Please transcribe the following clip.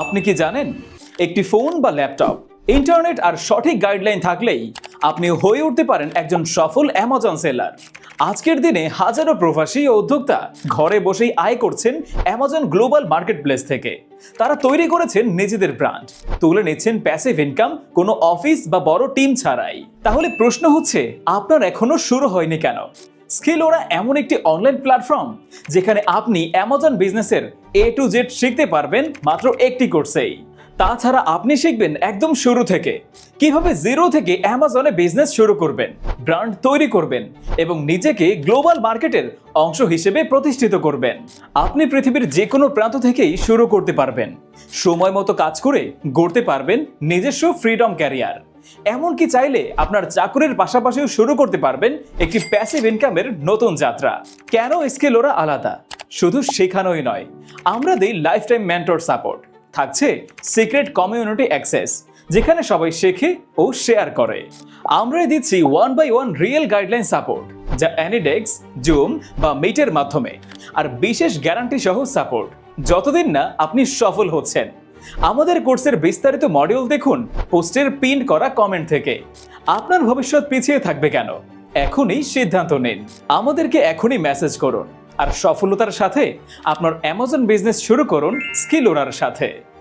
আপনি কি জানেন? একটি ফোন বা ল্যাপটপ, ইন্টারনেট আর সঠিক গাইডলাইন থাকলেই আপনি হয়ে উঠতে পারেন একজন সফল অ্যামাজন সেলার। আজকের দিনে হাজারো প্রবাসী ও উদ্যোক্তা ঘরে বসেই আয় করছেন অ্যামাজন গ্লোবাল মার্কেট প্লেস থেকে। তারা তৈরি করেছেন নিজেদের ব্র্যান্ড, তুলে নিচ্ছেন প্যাসিভ ইনকাম, কোনো অফিস বা বড় টিম ছাড়াই। তাহলে প্রশ্ন হচ্ছে, আপনার এখনও শুরু হয়নি কেন? স্কিল ওরা এমন একটি অনলাইন প্ল্যাটফর্ম যেখানে আপনি অ্যামাজন বিজনেসের এ টু জেড শিখতে পারবেন মাত্র একটি কোর্সেই তাছাড়া আপনি শিখবেন একদম শুরু থেকে। কীভাবে জিরো থেকে অ্যামাজনে বিজনেস শুরু করবেন ব্র্যান্ড তৈরি করবেন এবং নিজেকে গ্লোবাল মার্কেটের অংশ হিসেবে প্রতিষ্ঠিত করবেন। আপনি পৃথিবীর যে কোনো প্রান্ত থেকেই শুরু করতে পারবেন। সময় মতো কাজ করে গড়তে পারবেন নিজস্ব ফ্রিডম ক্যারিয়ার এমনকি চাইলে আপনার চাকরির পাশাপাশিও শুরু করতে পারবেন একটি প্যাসিভ ইনকামের নতুন যাত্রা। কেন স্কেল ওরা আলাদা? শুধু শেখানোই নয়, আমরা দিই লাইফ টাইম মেন্টর সাপোর্ট থাকছে সিক্রেট কমিউনিটি অ্যাক্সেস যেখানে সবাই শেখে ও শেয়ার করে। আমরাই দিচ্ছি one by one real guideline support যা অ্যানিডেক্স জুম বা মিটের মাধ্যমে। আর বিশেষ গ্যারান্টি সহ সাপোর্ট যতদিন না আপনি সফল হচ্ছেন। আমাদের কোর্সের বিস্তারিত মডিউল দেখুন, পোস্টের পিন করা কমেন্ট থেকে। আপনার ভবিষ্যৎ পিছিয়ে থাকবে কেন? এখনই সিদ্ধান্ত নিন। আমাদেরকে এখনই মেসেজ করুন। আর সফলতার সাথে আপনার অ্যামাজন বিজনেস শুরু করুন স্কিল ওনার সাথে।